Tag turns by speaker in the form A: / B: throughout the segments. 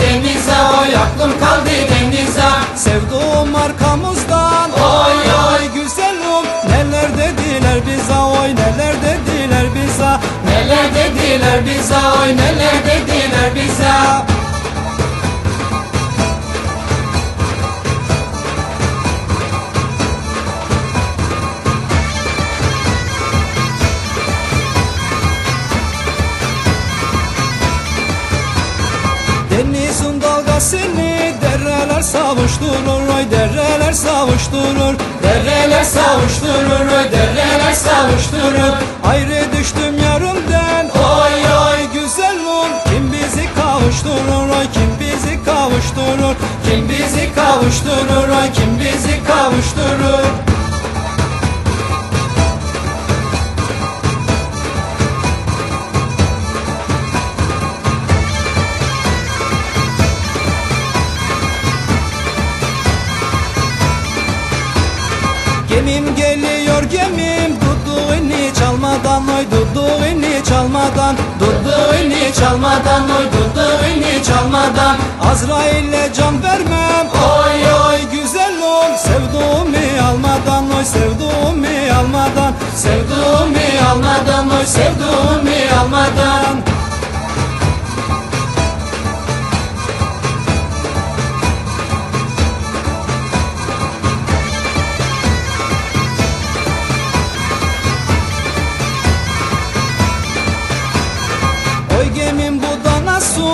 A: denize Oy aklım kaldı denize. Sevduğum arkamızdan Oy oy güzelim Neler dediler bize oy neler dediler bize. Neler dediler bize oy neler dediler bize. Dalgasını dereler savuşturur Oy dereler savuşturur. Dereler savuşturur Oy dereler savuşturur. Ayrı düştüm yarımdan Oy oy Güzelum kim bizi kavuşturur Oy kim bizi kavuşturur. Kim bizi kavuşturur Oy kim bizi kavuşturur Azrail'e can vermem. Oy oy Güzelum sevduğumu almadan Oy sevduğumu almadan. Sevduğumu almadan Oy sevduğumu almadan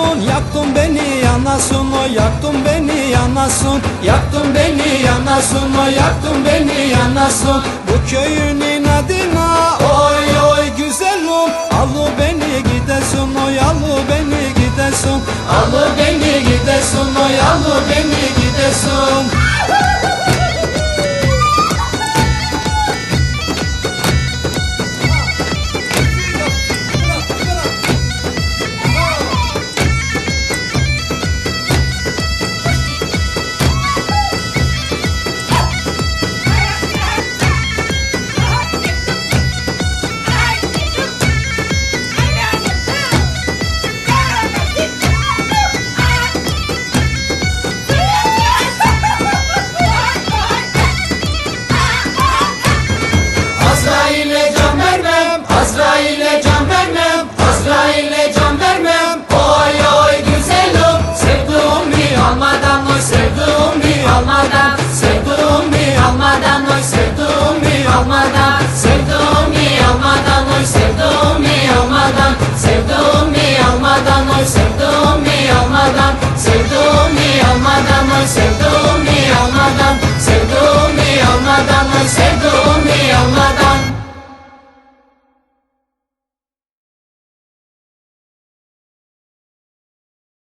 A: nasıl Yaktın beni yanasın Oy yaktın beni yanasın Yaktın beni yanasın Oy yaktın beni yanasın Bu köyünün adına Oy oy Güzelim alı beni gidesin Oy alı beni gidesin Alı beni gidesin Oy alı beni gidesin